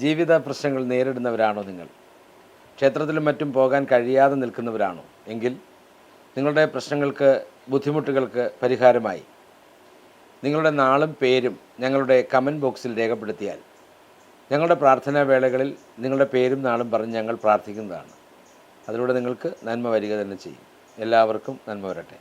ജീവിത പ്രശ്നങ്ങൾ നേരിടുന്നവരാണോ നിങ്ങൾ? ക്ഷേത്രത്തിലും മറ്റും പോകാൻ കഴിയാതെ നിൽക്കുന്നവരാണോ? എങ്കിൽ നിങ്ങളുടെ പ്രശ്നങ്ങൾക്ക് ബുദ്ധിമുട്ടുകൾക്ക് പരിഹാരമായി. നിങ്ങളുടെ നാളും പേരും ഞങ്ങളുടെ കമന്റ് ബോക്സിൽ രേഖപ്പെടുത്തിയാൽ ഞങ്ങളുടെ പ്രാർത്ഥനാ വേളകളിൽ നിങ്ങളുടെ പേരും നാളും പറഞ്ഞ് ഞങ്ങൾ പ്രാർത്ഥിക്കുന്നതാണ്. അതിലൂടെ നിങ്ങൾക്ക് നന്മ വരിക തന്നെ ചെയ്യും. എല്ലാവർക്കും നന്മ വരട്ടെ.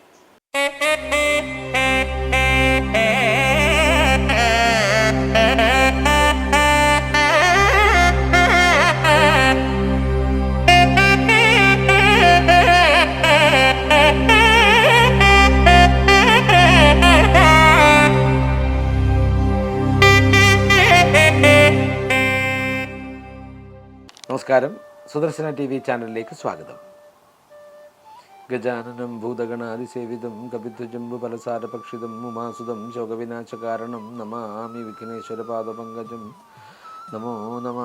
നമസ്കാരം. സുദർശന ടി വി ചാനലിലേക്ക് സ്വാഗതം. ഗജാനനം ഭൂതഗണാതിസേവിതം കപിധ്വജംബു ഫലസാരപക്ഷിതം ഉമാസുതം ശോകവിനാശകാരണം നമാമി വിഘ്നേശ്വര പാദപങ്കജം നമോ നമ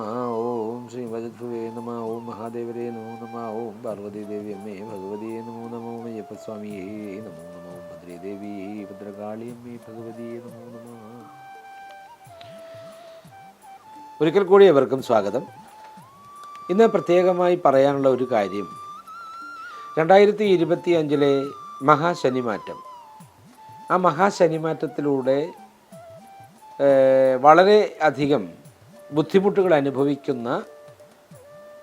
ഓം ശ്രീ വജദ്ഭുവേ നമ ഓം മഹാദേവരേ നമോ നമ ഓം പാർവതീദേവി അമ്മേ ഭഗവതിയെ നമോ നമോ അയ്യപ്പസ്വാമിയേ നമോ നമോ ഭദ്രീദേവി ഭദ്രകാളിയമ്മേ ഭഗവതിയെ നമോ നമ. ഒരിക്കൽ കൂടി അവർക്കും സ്വാഗതം. ഇന്ന് പ്രത്യേകമായി പറയാനുള്ള ഒരു കാര്യം. രണ്ടായിരത്തി ഇരുപത്തി അഞ്ചിലെ മഹാശനിമാറ്റം. ആ മഹാശനിമാറ്റത്തിലൂടെ വളരെ അധികം ബുദ്ധിമുട്ടുകൾ അനുഭവിക്കുന്ന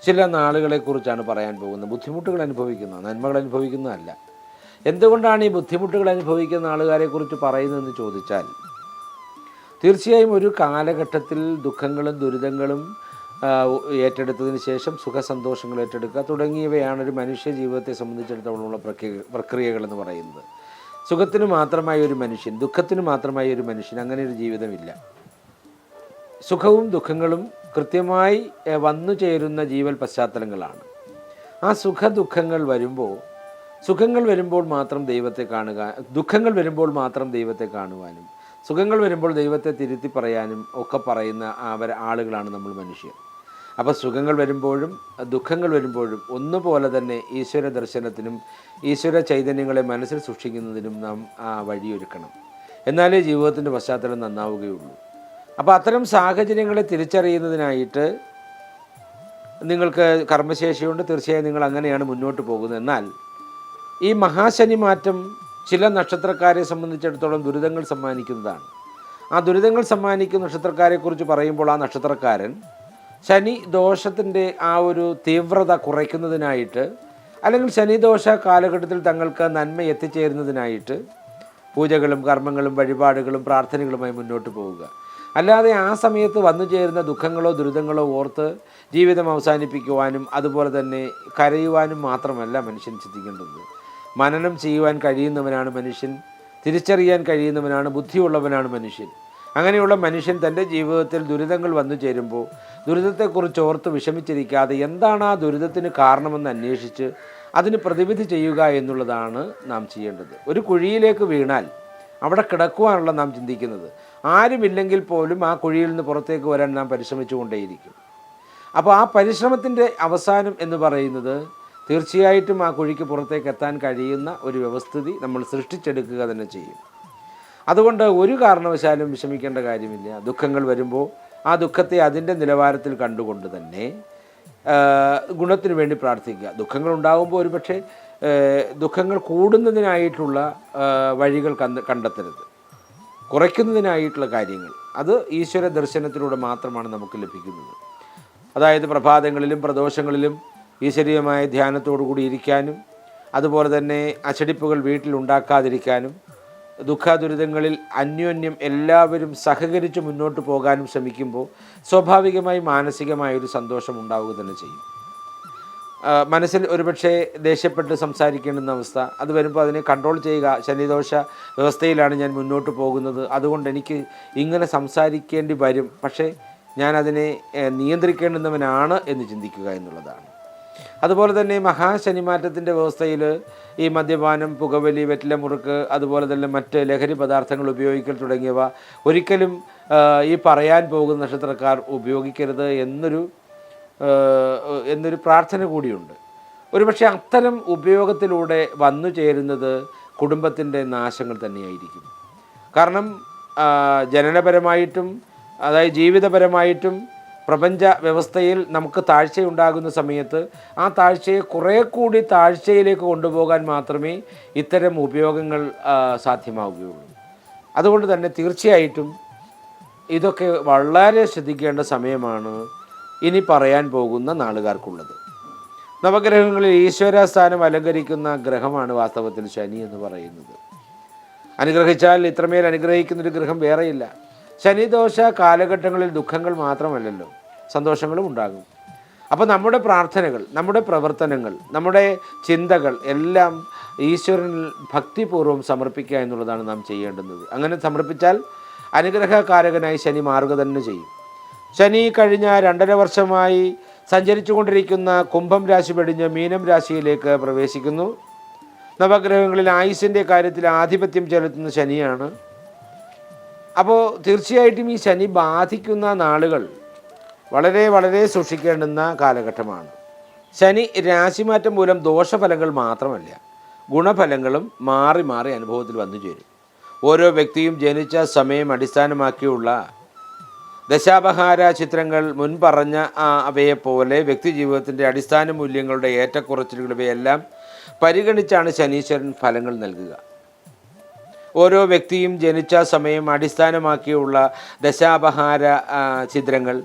ചില നാളുകളെക്കുറിച്ചാണ് പറയാൻ പോകുന്നത്. ബുദ്ധിമുട്ടുകൾ അനുഭവിക്കുന്ന നന്മകൾ അനുഭവിക്കുന്നതല്ല. എന്തുകൊണ്ടാണ് ഈ ബുദ്ധിമുട്ടുകൾ അനുഭവിക്കുന്ന ആളുകാരെക്കുറിച്ച് പറയുന്നതെന്ന് ചോദിച്ചാൽ തീർച്ചയായും ഒരു കാലഘട്ടത്തിൽ ദുഃഖങ്ങളും ദുരിതങ്ങളും ഏറ്റെടുത്തതിന് ശേഷം സുഖസന്തോഷങ്ങൾ ഏറ്റെടുക്കുക തുടങ്ങിയവയാണ് ഒരു മനുഷ്യ ജീവിതത്തെ സംബന്ധിച്ചിടത്തോളമുള്ള പ്രക്രിയ പ്രക്രിയകൾ എന്ന് പറയുന്നത്. സുഖത്തിന് മാത്രമായ ഒരു മനുഷ്യൻ ദുഃഖത്തിന് മാത്രമായ ഒരു മനുഷ്യൻ അങ്ങനെ ഒരു ജീവിതമില്ല. സുഖവും ദുഃഖങ്ങളും കൃത്യമായി വന്നു ചേരുന്ന ജീവൽ പശ്ചാത്തലങ്ങളാണ്. ആ സുഖ ദുഃഖങ്ങൾ വരുമ്പോൾ സുഖങ്ങൾ വരുമ്പോൾ മാത്രം ദൈവത്തെ കാണുക ദുഃഖങ്ങൾ വരുമ്പോൾ മാത്രം ദൈവത്തെ കാണുവാനും സുഖങ്ങൾ വരുമ്പോൾ ദൈവത്തെ തിരുത്തി പറയാനും ഒക്കെ പറയുന്ന അവർ ആളുകളാണ് നമ്മൾ മനുഷ്യർ. അപ്പോൾ സുഖങ്ങൾ വരുമ്പോഴും ദുഃഖങ്ങൾ വരുമ്പോഴും ഒന്നുപോലെ തന്നെ ഈശ്വര ദർശനത്തിനും ഈശ്വര ചൈതന്യങ്ങളെ മനസ്സിൽ സൂക്ഷിക്കുന്നതിനും നാം ആ വഴിയൊരുക്കണം. എന്നാലേ ജീവിതത്തിന്റെ പശ്ചാത്തലം നന്നാവുകയുള്ളൂ. അപ്പോൾ അത്തരം സാഹചര്യങ്ങളെ തിരിച്ചറിയുന്നതിനായിട്ട് നിങ്ങൾക്ക് കർമ്മശേഷിയുണ്ട് തീർച്ചയായും നിങ്ങൾ അങ്ങനെയാണ് മുന്നോട്ട് പോകുന്നത്. എന്നാൽ ഈ മഹാശനി മാറ്റം ചില നക്ഷത്രക്കാരെ സംബന്ധിച്ചിടത്തോളം ദുരിതങ്ങൾ സമ്മാനിക്കുന്നതാണ്. ആ ദുരിതങ്ങൾ സമ്മാനിക്കുന്ന നക്ഷത്രക്കാരെക്കുറിച്ച് പറയുമ്പോൾ ആ നക്ഷത്രക്കാരൻ ശനി ദോഷത്തിന്റെ ആ ഒരു തീവ്രത കുറയ്ക്കുന്നതിനായിട്ട് അല്ലെങ്കിൽ ശനിദോഷ കാലഘട്ടത്തിൽ തങ്ങൾക്ക് നന്മ എത്തിച്ചേരുന്നതിനായിട്ട് പൂജകളും കർമ്മങ്ങളും വഴിപാടുകളും പ്രാർത്ഥനകളുമായി മുന്നോട്ട് പോവുക. അല്ലാതെ ആ സമയത്ത് വന്നു ചേരുന്ന ദുഃഖങ്ങളോ ദുരിതങ്ങളോ ഓർത്ത് ജീവിതം അവസാനിപ്പിക്കുവാനും അതുപോലെ തന്നെ കരയുവാനും മാത്രമല്ല മനുഷ്യൻ ചിന്തിക്കേണ്ടത്. മനനം ചെയ്യുവാൻ കഴിയുന്നവനാണ് മനുഷ്യൻ തിരിച്ചറിയാൻ കഴിയുന്നവനാണ് ബുദ്ധിയുള്ളവനാണ് മനുഷ്യൻ. അങ്ങനെയുള്ള മനുഷ്യൻ തന്റെ ജീവിതത്തിൽ ദുരിതങ്ങൾ വന്നു ചേരുമ്പോൾ ദുരിതത്തെക്കുറിച്ച് ഓർത്ത് വിഷമിച്ചിരിക്കാതെ എന്താണ് ആ ദുരിതത്തിന് കാരണമെന്ന് അന്വേഷിച്ച് അതിന് പ്രതിവിധി ചെയ്യുക എന്നുള്ളതാണ് നാം ചെയ്യേണ്ടത്. ഒരു കുഴിയിലേക്ക് വീണാൽ അവിടെ കിടക്കുവാനുള്ള നാം ചിന്തിക്കുന്നത്. ആരുമില്ലെങ്കിൽ പോലും ആ കുഴിയിൽ നിന്ന് പുറത്തേക്ക് വരാൻ നാം പരിശ്രമിച്ചുകൊണ്ടേയിരിക്കും. അപ്പോൾ ആ പരിശ്രമത്തിന്റെ അവസാനം എന്ന് പറയുന്നത് തീർച്ചയായിട്ടും ആ കുഴിക്ക് പുറത്തേക്ക് എത്താൻ കഴിയുന്ന ഒരു വ്യവസ്ഥിതി നമ്മൾ സൃഷ്ടിച്ചെടുക്കുക തന്നെ ചെയ്യും. അതുകൊണ്ട് ഒരു കാരണവശാലും വിഷമിക്കേണ്ട കാര്യമില്ല. ദുഃഖങ്ങൾ വരുമ്പോൾ ആ ദുഃഖത്തെ അതിന്റെ നിലവാരത്തിൽ കണ്ടുകൊണ്ട് തന്നെ ഗുണത്തിന് വേണ്ടി പ്രാർത്ഥിക്കുക. ദുഃഖങ്ങൾ ഉണ്ടാകുമ്പോൾ ഒരുപക്ഷെ പക്ഷേ ദുഃഖങ്ങൾ കൂടുന്നതിനായിട്ടുള്ള വഴികൾ കണ്ട് കണ്ടെത്തരുത്. കുറയ്ക്കുന്നതിനായിട്ടുള്ള കാര്യങ്ങൾ. അത് ഈശ്വര ദർശനത്തിലൂടെ മാത്രമാണ് നമുക്ക് ലഭിക്കുന്നത്. അതായത് പ്രഭാതങ്ങളിലും പ്രദോഷങ്ങളിലും ഈശ്വരീയമായ ധ്യാനത്തോടു കൂടി ഇരിക്കാനും അതുപോലെ തന്നെ അച്ചടിപ്പുകൾ വീട്ടിൽ ഉണ്ടാക്കാതിരിക്കാനും ദുഃഖ ദുരിതങ്ങളിൽ അന്യോന്യം എല്ലാവരും സഹകരിച്ച് മുന്നോട്ട് പോകാനും ശ്രമിക്കുമ്പോൾ സ്വാഭാവികമായി മാനസികമായൊരു സന്തോഷം ഉണ്ടാവുക തന്നെ ചെയ്യും. മനസ്സിൽ ഒരുപക്ഷെ ദേഷ്യപ്പെട്ട് സംസാരിക്കേണ്ടുന്ന അവസ്ഥ അത് വരുമ്പോൾ അതിനെ കൺട്രോൾ ചെയ്യുക ശനിദോഷ വ്യവസ്ഥയിലാണ് ഞാൻ മുന്നോട്ട് പോകുന്നത്. അതുകൊണ്ട് എനിക്ക് ഇങ്ങനെ സംസാരിക്കേണ്ടി വരും. പക്ഷേ ഞാനതിനെ നിയന്ത്രിക്കേണ്ടുന്നവനാണ് എന്ന് ചിന്തിക്കുക എന്നുള്ളതാണ്. അതുപോലെ തന്നെ മഹാശനിമാറ്റത്തിന്റെ വ്യവസ്ഥയിൽ ഈ മദ്യപാനം പുകവലി വെറ്റില മുറുക്ക് അതുപോലെ തന്നെ മറ്റ് ലഹരി പദാർത്ഥങ്ങൾ ഉപയോഗിക്കൽ തുടങ്ങിയവ ഒരിക്കലും ഈ പറയാൻ പോകുന്ന നക്ഷത്രക്കാർ ഉപയോഗിക്കരുത് എന്നൊരു എന്നൊരു പ്രാർത്ഥന കൂടിയുണ്ട്. ഒരുപക്ഷെ അത്തരം ഉപയോഗത്തിലൂടെ വന്നു ചേരുന്നത് കുടുംബത്തിന്റെ നാശങ്ങൾ തന്നെയായിരിക്കും. കാരണം ജനനപരമായിട്ടും അതായത് ജീവിതപരമായിട്ടും പ്രപഞ്ച വ്യവസ്ഥയിൽ നമുക്ക് താഴ്ചയുണ്ടാകുന്ന സമയത്ത് ആ താഴ്ചയെ കുറേ കൂടി താഴ്ചയിലേക്ക് കൊണ്ടുപോകാൻ മാത്രമേ ഇത്തരം ഉപയോഗങ്ങൾ സാധ്യമാവുകയുള്ളൂ. അതുകൊണ്ട് തന്നെ തീർച്ചയായിട്ടും ഇതൊക്കെ വളരെ ശ്രദ്ധിക്കേണ്ട സമയമാണ് ഇനി പറയാൻ പോകുന്ന നാളുകാർക്കുള്ളത്. നവഗ്രഹങ്ങളിൽ ഈശ്വര സ്ഥാനം അലങ്കരിക്കുന്ന ഗ്രഹമാണ് വാസ്തവത്തിൽ ശനി എന്ന് പറയുന്നത്. അനുഗ്രഹിച്ചാൽ ഇത്രമേൽ അനുഗ്രഹിക്കുന്നൊരു ഗ്രഹം വേറെയില്ല. ശനിദോഷ കാലഘട്ടങ്ങളിൽ ദുഃഖങ്ങൾ മാത്രമല്ലല്ലോ. സന്തോഷങ്ങളും ഉണ്ടാകും. അപ്പോൾ നമ്മുടെ പ്രാർത്ഥനകൾ നമ്മുടെ പ്രവർത്തനങ്ങൾ നമ്മുടെ ചിന്തകൾ എല്ലാം ഈശ്വരനിൽ ഭക്തിപൂർവം സമർപ്പിക്കുക എന്നുള്ളതാണ് നാം ചെയ്യേണ്ടുന്നത്. അങ്ങനെ സമർപ്പിച്ചാൽ അനുഗ്രഹകാരകനായി ശനി മാറുക തന്നെ ചെയ്യും. ശനി കഴിഞ്ഞ രണ്ടര വർഷമായി സഞ്ചരിച്ചു കൊണ്ടിരിക്കുന്ന കുംഭം രാശി വെടിഞ്ഞ് മീനം രാശിയിലേക്ക് പ്രവേശിക്കുന്നു. നവഗ്രഹങ്ങളിൽ ആയുസിന്റെ കാര്യത്തിൽ ആധിപത്യം ചെലുത്തുന്ന ശനിയാണ്. അപ്പോൾ തീർച്ചയായിട്ടും ഈ ശനി ബാധിക്കുന്ന നാളുകൾ വളരെ വളരെ സൂക്ഷിക്കേണ്ടുന്ന കാലഘട്ടമാണ്. ശനി രാശിമാറ്റം മൂലം ദോഷഫലങ്ങൾ മാത്രമല്ല ഗുണഫലങ്ങളും മാറി മാറി അനുഭവത്തിൽ വന്നു ചേരും. ഓരോ വ്യക്തിയും ജനിച്ച സമയം അടിസ്ഥാനമാക്കിയുള്ള ദശാപഹാര ചിത്രങ്ങൾ മുൻപറഞ്ഞ അവയെപ്പോലെ വ്യക്തി ജീവിതത്തിന്റെ അടിസ്ഥാന മൂല്യങ്ങളുടെ ഏറ്റക്കുറച്ചിലുകൾ ഇവയെല്ലാം പരിഗണിച്ചാണ് ശനീശ്വരൻ ഫലങ്ങൾ നൽകുക. ഓരോ വ്യക്തിയും ജനിച്ച സമയം അടിസ്ഥാനമാക്കിയുള്ള ദശാപഹാര ചിത്രങ്ങൾ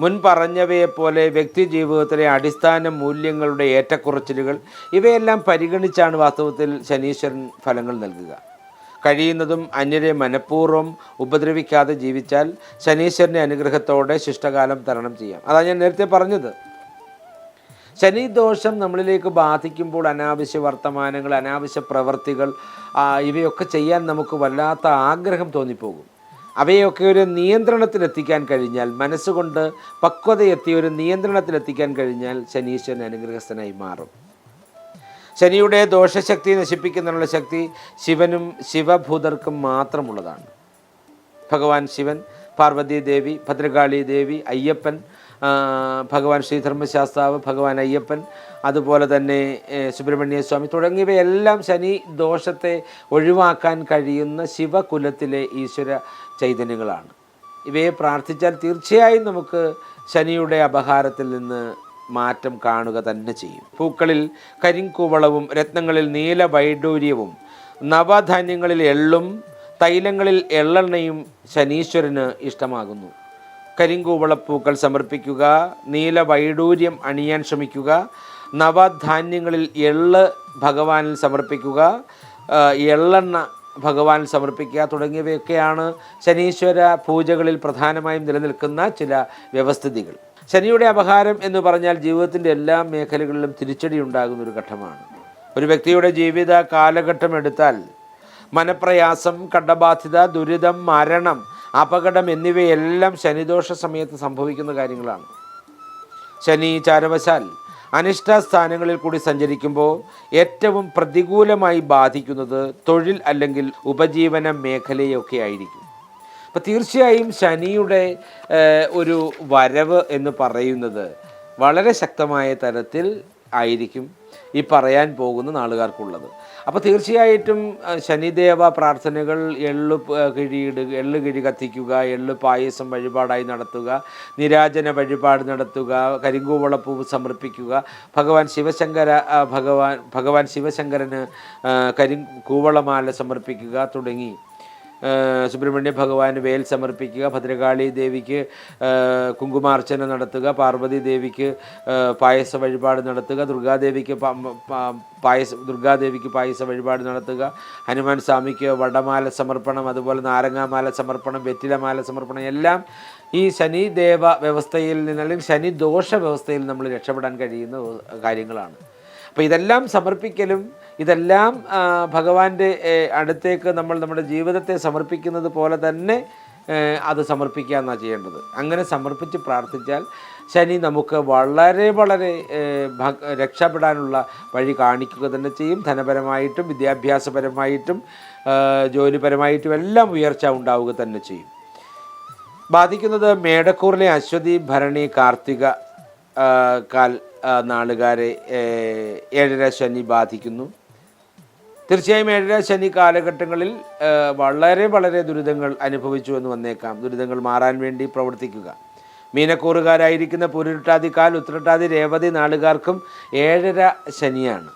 മുൻ പറഞ്ഞവയെപ്പോലെ വ്യക്തി ജീവിതത്തിലെ അടിസ്ഥാന മൂല്യങ്ങളുടെ ഏറ്റക്കുറച്ചിലുകൾ ഇവയെല്ലാം പരിഗണിച്ചാണ് വാസ്തവത്തിൽ ശനീശ്വരൻ ഫലങ്ങൾ നൽകുക. കഴിയുന്നതും അന്യരെ മനഃപൂർവം ഉപദ്രവിക്കാതെ ജീവിച്ചാൽ ശനീശ്വരന്റെ അനുഗ്രഹത്തോടെ ശിഷ്ടകാലം തരണം ചെയ്യാം. അതാണ് ഞാൻ നേരത്തെ പറഞ്ഞത്. ശനിദോഷം നമ്മളിലേക്ക് ബാധിക്കുമ്പോൾ അനാവശ്യ വർത്തമാനങ്ങൾ അനാവശ്യ പ്രവൃത്തികൾ ഇവയൊക്കെ ചെയ്യാൻ നമുക്ക് വല്ലാത്ത ആഗ്രഹം തോന്നിപ്പോകും. അവയൊക്കെ ഒരു നിയന്ത്രണത്തിലെത്തിക്കാൻ കഴിഞ്ഞാൽ മനസ്സുകൊണ്ട് പക്വതയെത്തി ഒരു നിയന്ത്രണത്തിലെത്തിക്കാൻ കഴിഞ്ഞാൽ ശനീശ്വരൻ അനുഗ്രഹസ്ഥനായി മാറും. ശനിയുടെ ദോഷശക്തി നശിപ്പിക്കുന്നതിനുള്ള ശക്തി ശിവനും ശിവഭൂതർക്കും മാത്രമുള്ളതാണ്. ഭഗവാൻ ശിവൻ പാർവതി ദേവി ഭദ്രകാളി ദേവി അയ്യപ്പൻ ഭഗവാൻ ശ്രീധർമ്മശാസ്താവ് ഭഗവാൻ അയ്യപ്പൻ അതുപോലെ തന്നെ സുബ്രഹ്മണ്യസ്വാമി സുബ്രഹ്മണ്യ സ്വാമി തുടങ്ങിയവയെല്ലാം ശനി ദോഷത്തെ ഒഴിവാക്കാൻ കഴിയുന്ന ശിവകുലത്തിലെ ഈശ്വര ചൈതന്യങ്ങളാണ്. ഇവയെ പ്രാർത്ഥിച്ചാൽ തീർച്ചയായും നമുക്ക് ശനിയുടെ അപഹാരത്തിൽ നിന്ന് മാറ്റം കാണുക തന്നെ ചെയ്യും. പൂക്കളിൽ കരിങ്കൂവളവും രത്നങ്ങളിൽ നീല വൈഡൂര്യവും നവധാന്യങ്ങളിൽ എള്ളും തൈലങ്ങളിൽ എള്ളെണ്ണയും ശനീശ്വരന് ഇഷ്ടമാകുന്നു. കരിങ്കൂവളപ്പൂക്കൾ സമർപ്പിക്കുക നീല വൈഡൂര്യം അണിയാൻ ശ്രമിക്കുക നവധാന്യങ്ങളിൽ എള്ള് ഭഗവാനിൽ സമർപ്പിക്കുക എള്ളെണ്ണ ഭഗവാനിൽ സമർപ്പിക്കുക തുടങ്ങിയവയൊക്കെയാണ് ശനീശ്വര പൂജകളിൽ പ്രധാനമായും നിലനിൽക്കുന്ന ചില വ്യവസ്ഥിതികൾ. ശനിയുടെ അപഹാരം എന്ന് പറഞ്ഞാൽ ജീവിതത്തിന്റെ എല്ലാ മേഖലകളിലും തിരിച്ചടി ഉണ്ടാകുന്ന ഒരു ഘട്ടമാണ്. ഒരു വ്യക്തിയുടെ ജീവിത കാലഘട്ടം എടുത്താൽ മനപ്രയാസം കടബാധ്യത ദുരിതം മരണം അപകടം എന്നിവയെല്ലാം ശനിദോഷ സമയത്ത് സംഭവിക്കുന്ന കാര്യങ്ങളാണ്. ശനി ചാരവശാൽ അനിഷ്ട സ്ഥാനങ്ങളിൽ കൂടി സഞ്ചരിക്കുമ്പോൾ ഏറ്റവും പ്രതികൂലമായി ബാധിക്കുന്നത് തൊഴിൽ അല്ലെങ്കിൽ ഉപജീവന മേഖലയൊക്കെ ആയിരിക്കും. അപ്പോൾ തീർച്ചയായും ശനിയുടെ ഒരു വരവ് എന്ന് പറയുന്നത് വളരെ ശക്തമായ തരത്തിൽ ആയിരിക്കും ഈ പറയാൻ പോകുന്ന നാളുകാർക്കുള്ളത്. അപ്പോൾ തീർച്ചയായിട്ടും ശനിദേവ പ്രാർത്ഥനകൾ എള്ളു കിഴിയിടുക എള്ളു കിഴി കത്തിക്കുക എള്ളു പായസം വഴിപാടായി നടത്തുക നിരാജന വഴിപാട് നടത്തുക കരിങ്കൂവളപ്പൂവ് സമർപ്പിക്കുക. ഭഗവാൻ ശിവശങ്കര ഭഗവാൻ ഭഗവാൻ ശിവശങ്കരന് കരി കൂവളമാല സമർപ്പിക്കുക തുടങ്ങി. സുബ്രഹ്മണ്യ ഭഗവാന് വേൽ സമർപ്പിക്കുക ഭദ്രകാളി ദേവിക്ക് കുങ്കുമാർച്ചന നടത്തുക പാർവതി ദേവിക്ക് പായസ വഴിപാട് നടത്തുക ദുർഗാദേവിക്ക് പായസ ദുർഗാദേവിക്ക് പായസ വഴിപാട് നടത്തുക ഹനുമാൻ സ്വാമിക്ക് വടമാല സമർപ്പണം അതുപോലെ നാരങ്ങാമാല സമർപ്പണം വെറ്റിലമാല സമർപ്പണം എല്ലാം ഈ ശനി ദേവ വ്യവസ്ഥയിൽ നിന്ന് അല്ലെങ്കിൽ ശനി ദോഷ വ്യവസ്ഥയിൽ നമ്മൾ രക്ഷപ്പെടാൻ കഴിയുന്ന കാര്യങ്ങളാണ്. അപ്പോൾ ഇതെല്ലാം സമർപ്പിക്കലും ഇതെല്ലാം ഭഗവാന്റെ അടുത്തേക്ക് നമ്മൾ നമ്മുടെ ജീവിതത്തെ സമർപ്പിക്കുന്നത് പോലെ തന്നെ അത് സമർപ്പിക്കുക എന്നാണ് ചെയ്യേണ്ടത്. അങ്ങനെ സമർപ്പിച്ച് പ്രാർത്ഥിച്ചാൽ ശനി നമുക്ക് വളരെ വളരെ രക്ഷപ്പെടാനുള്ള വഴി കാണിക്കുക തന്നെ ചെയ്യും. ധനപരമായിട്ടും വിദ്യാഭ്യാസപരമായിട്ടും ജോലിപരമായിട്ടും എല്ലാം ഉയർച്ച ഉണ്ടാവുക തന്നെ ചെയ്യും. ബാധിക്കുന്നത് മേടക്കൂറിലെ അശ്വതി ഭരണി കാർത്തിക കാൽ നാളുകാരെ ഏ, ഏഴര ശനി ബാധിക്കുന്നു. തീർച്ചയായും ഏഴര ശനി കാലഘട്ടങ്ങളിൽ വളരെ വളരെ ദുരിതങ്ങൾ അനുഭവിച്ചു എന്ന് വന്നേക്കാം. ദുരിതങ്ങൾ മാറാൻ വേണ്ടി പ്രവർത്തിക്കുക. മീനക്കൂറുകാരായിരിക്കുന്ന പുരുട്ടാതി കാൽ ഉത്രട്ടാതി രേവതി നാളുകാർക്കും ഏഴര ശനിയാണ്.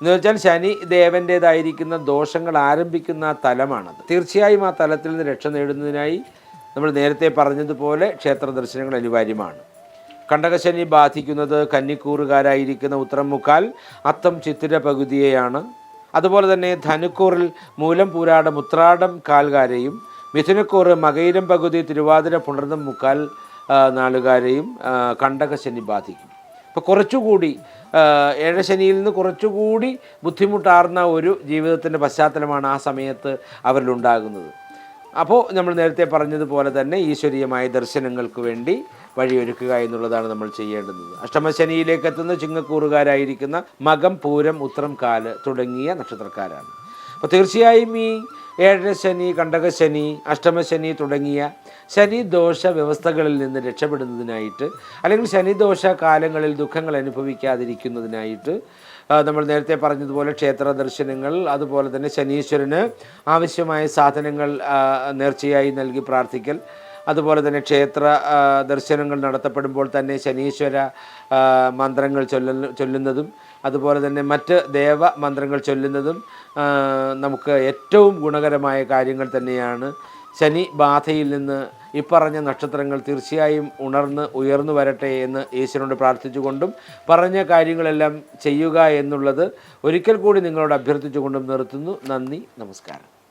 എന്ന് വെച്ചാൽ ശനി ദേവന്റേതായിരിക്കുന്ന ദോഷങ്ങൾ ആരംഭിക്കുന്ന തലമാണത്. തീർച്ചയായും ആ തലത്തിൽ നിന്ന് രക്ഷ നേടുന്നതിനായി നമ്മൾ നേരത്തെ പറഞ്ഞതുപോലെ ക്ഷേത്ര ദർശനങ്ങൾ അനിവാര്യമാണ്. കണ്ടകശനി ബാധിക്കുന്നത് കന്നിക്കൂറുകാരായിരിക്കുന്ന ഉത്തരം മുക്കാൽ അത്തം ചിത്തിര പകുതിയെയാണ്. അതുപോലെ തന്നെ ധനുക്കൂറിൽ മൂലം പൂരാടം ഉത്രാടം കാൽകാരെയും മിഥുനക്കൂറ് മകയിരം പകുതി തിരുവാതിര പുണർന്നം മുക്കാൽ നാളുകാരെയും കണ്ടകശനി ബാധിക്കും. അപ്പോൾ കുറച്ചുകൂടി ഏഴശനിയിൽ നിന്ന് കുറച്ചുകൂടി ബുദ്ധിമുട്ടാർന്ന ഒരു ജീവിതത്തിന്റെ പശ്ചാത്തലമാണ് ആ സമയത്ത് അവരിലുണ്ടാകുന്നത്. അപ്പോൾ നമ്മൾ നേരത്തെ പറഞ്ഞതുപോലെ തന്നെ ഈശ്വരീയമായ ദർശനങ്ങൾക്ക് വേണ്ടി വഴിയൊരുക്കുക എന്നുള്ളതാണ് നമ്മൾ ചെയ്യേണ്ടത്. അഷ്ടമശനിയിലേക്ക് എത്തുന്ന ചിങ്ങക്കൂറുകാരായിരിക്കുന്ന മകം പൂരം ഉത്രം കാൽ തുടങ്ങിയ നക്ഷത്രക്കാരാണ്. അപ്പോൾ തീർച്ചയായും ഈ ഏഴരശനി കണ്ടകശനി അഷ്ടമശനി തുടങ്ങിയ ശനിദോഷ വ്യവസ്ഥകളിൽ നിന്ന് രക്ഷപ്പെടുന്നതിനായിട്ട് അല്ലെങ്കിൽ ശനിദോഷ കാലങ്ങളിൽ ദുഃഖങ്ങൾ അനുഭവിക്കാതിരിക്കുന്നതിനായിട്ട് നമ്മൾ നേരത്തെ പറഞ്ഞതുപോലെ ക്ഷേത്ര ദർശനങ്ങൾ അതുപോലെ തന്നെ ശനീശ്വരന് ആവശ്യമായ സാധനങ്ങൾ നേർച്ചയായി നൽകി പ്രാർത്ഥിക്കൽ അതുപോലെ തന്നെ ക്ഷേത്ര ദർശനങ്ങൾ നടത്തപ്പെടുമ്പോൾ തന്നെ ശനീശ്വര മന്ത്രങ്ങൾ ചൊല്ല ചൊല്ലുന്നതും അതുപോലെ തന്നെ മറ്റ് ദേവ മന്ത്രങ്ങൾ ചൊല്ലുന്നതും നമുക്ക് ഏറ്റവും ഗുണകരമായ കാര്യങ്ങൾ തന്നെയാണ്. ശനി ബാധയിൽ നിന്ന് ഇപ്പറഞ്ഞ നക്ഷത്രങ്ങൾ തീർച്ചയായും ഉണർന്ന് ഉയർന്നു വരട്ടെ എന്ന് ഈശ്വരനോട് പ്രാർത്ഥിച്ചുകൊണ്ടും പറഞ്ഞ കാര്യങ്ങളെല്ലാം ചെയ്യുക എന്നുള്ളത് ഒരിക്കൽ കൂടി നിങ്ങളോട് അഭ്യർത്ഥിച്ചുകൊണ്ടും നിർത്തുന്നു. നന്ദി നമസ്കാരം.